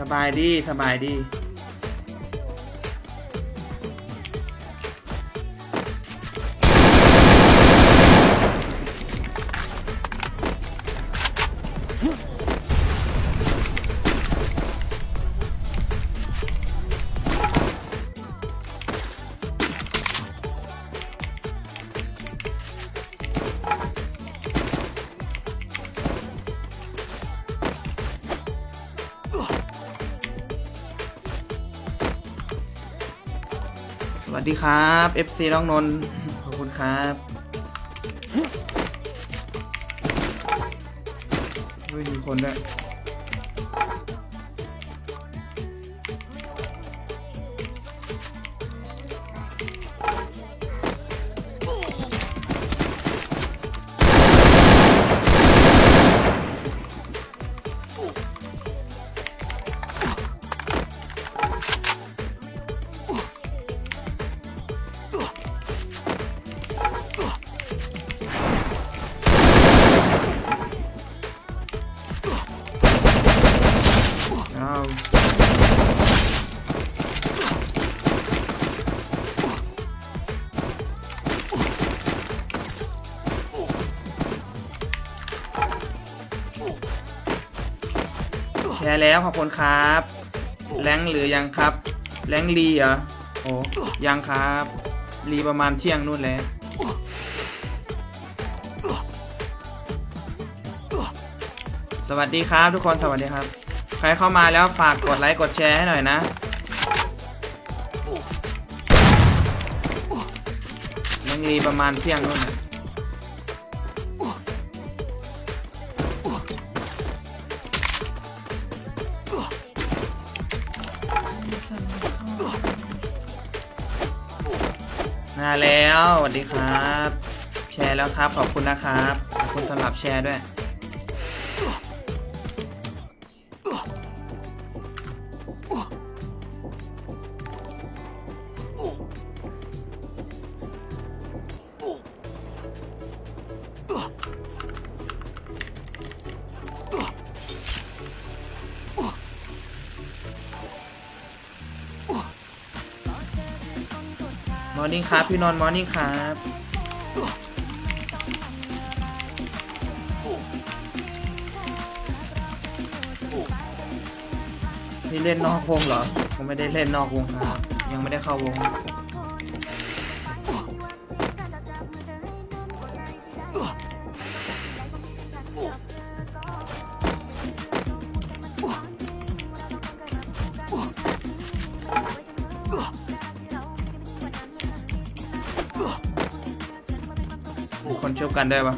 สบายดีสบายดี วัสดีครับ FC น้องนนท์ขอบคุณครับเฮ้ยมีคนด้วย แชร์แล้วขอบคุณครับ แรงหรือยังครับ แรงรีเหรอโอ้ยังครับ รีประมาณเที่ยงนู่นแหละสวัสดีครับทุกคนสวัสดีครับ ใครเข้ามาแล้วฝากกดไลค์กดแชร์ให้หน่อยนะแรงรีประมาณเที่ยงนู่นนะ มาแล้วสวัสดีครับ แชร์แล้วครับ ขอบคุณนะครับ ขอบคุณสำหรับแชร์ด้วย ร์นิ่งครับ พี่นอนมอร์นิ่งครับพี่เล่นนอกวงเหรอผมไม่ได้เล่นนอกวงครับ ยังไม่ได้เข้าวง คนเชุบกันได้ปะ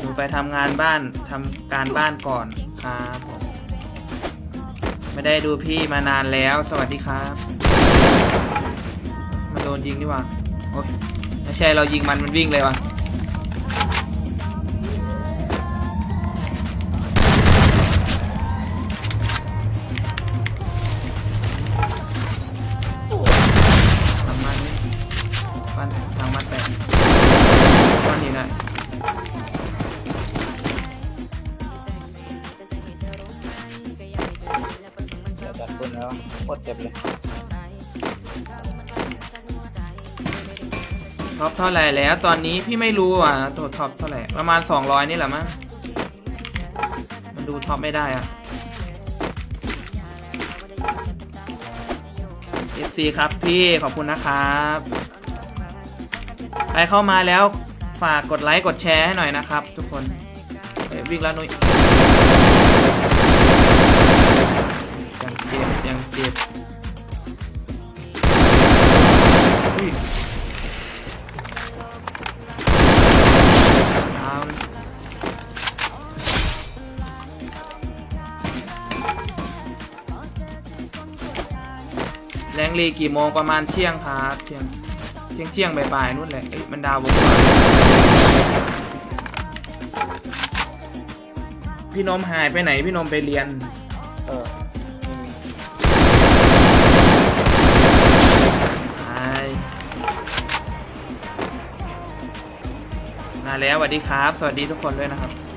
หนูไปทำงานบ้านทำการบ้านก่อนครับผมไม่ได้ดูพี่มานานแล้ว สวัสดีครับ มาโดนยิงดีกว่า โอ๊ยไม่ใช่เรายิงมันมันวิ่งเลยว่ะ ตรเจ็บเลยท็อปเท่าไหร่แล้วตอนนี้พี่ไม่รู้อะตัวท็อปเท่าไหร่ประมาณ 200 นี่แหละมั้งมันดูท็อปไม่ได้อะ FC ครับพี่ขอบคุณนะครับใครเข้ามาแล้วฝากกดไลค์กดแชร์ให้หน่อยนะครับ ทุกคนวิ่งแล้วนุ้ย งรีกี่โมงประมาณเที่ยงครับเที่ยงเที่ยงเที่ยงบ่ายๆนู่นแหละเอ้ยมันดาววงพี่นมหายไปไหนพี่นมไปเรียน เออหายมาแล้วสวัสดีครับ สวัสดีทุกคนด้วยนะครับ